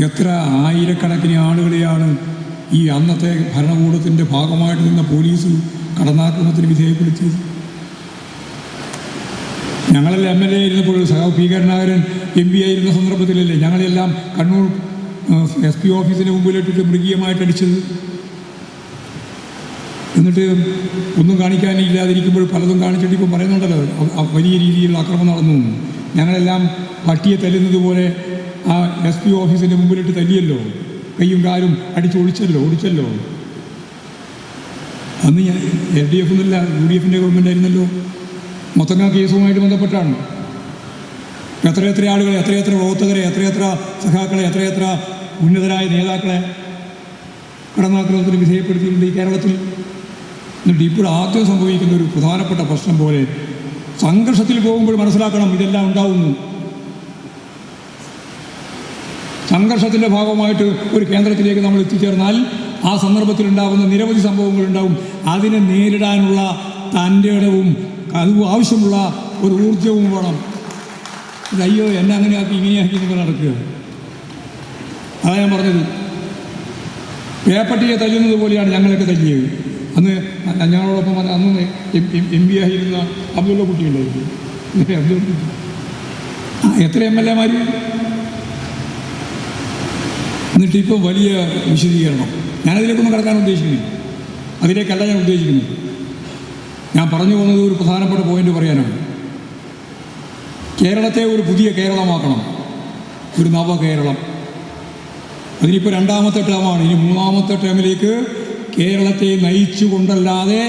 എത്ര ആയിരക്കണക്കിന് ആളുകളെയാണ് ഈ അന്നത്തെ ഭരണകൂടത്തിന്റെ ഭാഗമായിട്ട് നിന്ന പോലീസ് കടന്നാക്രമത്തിന് വിധേയപ്പെടുത്തിയത് ഞങ്ങളെല്ലാം എം എൽ എ ആയിരുന്നപ്പോൾ സഹാബ് പി കരുണാകരൻ എം പി ആയിരുന്ന സന്ദർഭത്തിലല്ലേ ഞങ്ങളെല്ലാം കണ്ണൂർ എസ് പി ഓഫീസിന് മുമ്പിലിട്ടിട്ട് മൃഗീയമായിട്ട് അടിച്ചത് എന്നിട്ട് ഒന്നും കാണിക്കാനില്ലാതിരിക്കുമ്പോൾ പലതും കാണിച്ചിട്ട് ഇപ്പം പറയുന്നുണ്ടല്ലോ വലിയ രീതിയിലുള്ള അക്രമം നടന്നു. ഞങ്ങളെല്ലാം പട്ടിയെ തല്ലുന്നത് പോലെ ആ എസ് പി ഓഫീസിന്റെ മുമ്പിലിട്ട് തല്ലിയല്ലോ. കയ്യും കാലും അടിച്ചൊളിച്ചല്ലോ ഓടിച്ചല്ലോ അന്ന് ഞാൻ എൽ ഡി എഫ് എന്നല്ല യു ഡി എഫിന്റെ ഗവൺമെന്റ് ആയിരുന്നല്ലോ. മൊത്തങ്ങ കേസുമായിട്ട് ബന്ധപ്പെട്ടാണ്. എത്രയെത്ര ആളുകളെ എത്രയെത്ര പ്രവർത്തകരെ എത്രയെത്ര സഖാക്കളെ എത്രയെത്ര ഉന്നതരായ നേതാക്കളെ കടന്നാക്രമണത്തിന് വിധേയപ്പെടുത്തിയിട്ടുണ്ട് ഈ കേരളത്തിൽ. എന്നിട്ട് ഇപ്പോൾ ആദ്യം സംഭവിക്കുന്ന ഒരു പ്രധാനപ്പെട്ട പ്രശ്നം പോലെ സംഘർഷത്തിൽ പോകുമ്പോൾ മനസ്സിലാക്കണം ഇതെല്ലാം ഉണ്ടാവുന്നു. സംഘർഷത്തിന്റെ ഭാഗമായിട്ട് ഒരു കേന്ദ്രത്തിലേക്ക് നമ്മൾ എത്തിച്ചേർന്നാൽ ആ സന്ദർഭത്തിലുണ്ടാകുന്ന നിരവധി സംഭവങ്ങൾ ഉണ്ടാവും അതിനെ നേരിടാനുള്ള തന്റെ ഇടവും അത് ആവശ്യമുള്ള ഒരു ഊർജവും വേണം. അയ്യോ എന്നെ അങ്ങനെയാക്കി ഇങ്ങനെയാക്കി നിങ്ങൾ നടക്കുക. അതാ ഞാൻ പറഞ്ഞത്. പേപ്പട്ടിയെ തല്ലുന്നത് പോലെയാണ് ഞങ്ങളൊക്കെ തല്ലിയത്. അന്ന് ഞങ്ങളോടൊപ്പം വന്ന അന്ന് എം ബി ആയിരുന്ന അബ്ദുള്ള കുട്ടി ഉണ്ടായിരുന്നു. അബ്ദുള്ള എത്ര എം എൽ എമാർ എന്നിട്ട് ഇപ്പോൾ വലിയ വിശദീകരണം. ഞാനതിലേക്കൊന്നും കിടക്കാൻ ഉദ്ദേശിക്കുന്നില്ല. അതിലേക്കല്ല ഞാൻ ഉദ്ദേശിക്കുന്നത് ഞാൻ പറഞ്ഞു പോകുന്നത് ഒരു പ്രധാനപ്പെട്ട പോയിന്റ് പറയാനാണ്. കേരളത്തെ ഒരു പുതിയ കേരളമാക്കണം. ഒരു നവകേരളം അതിനിപ്പോൾ രണ്ടാമത്തെ ടേമാണ് ഇനി മൂന്നാമത്തെ ടേമിലേക്ക് കേരളത്തെ നയിച്ചുകൊണ്ടല്ലാതെ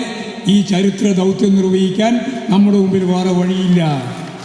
ഈ ചരിത്ര ദൗത്യം നിർവഹിക്കാൻ നമ്മുടെ മുമ്പിൽ വേറെ വഴിയില്ല.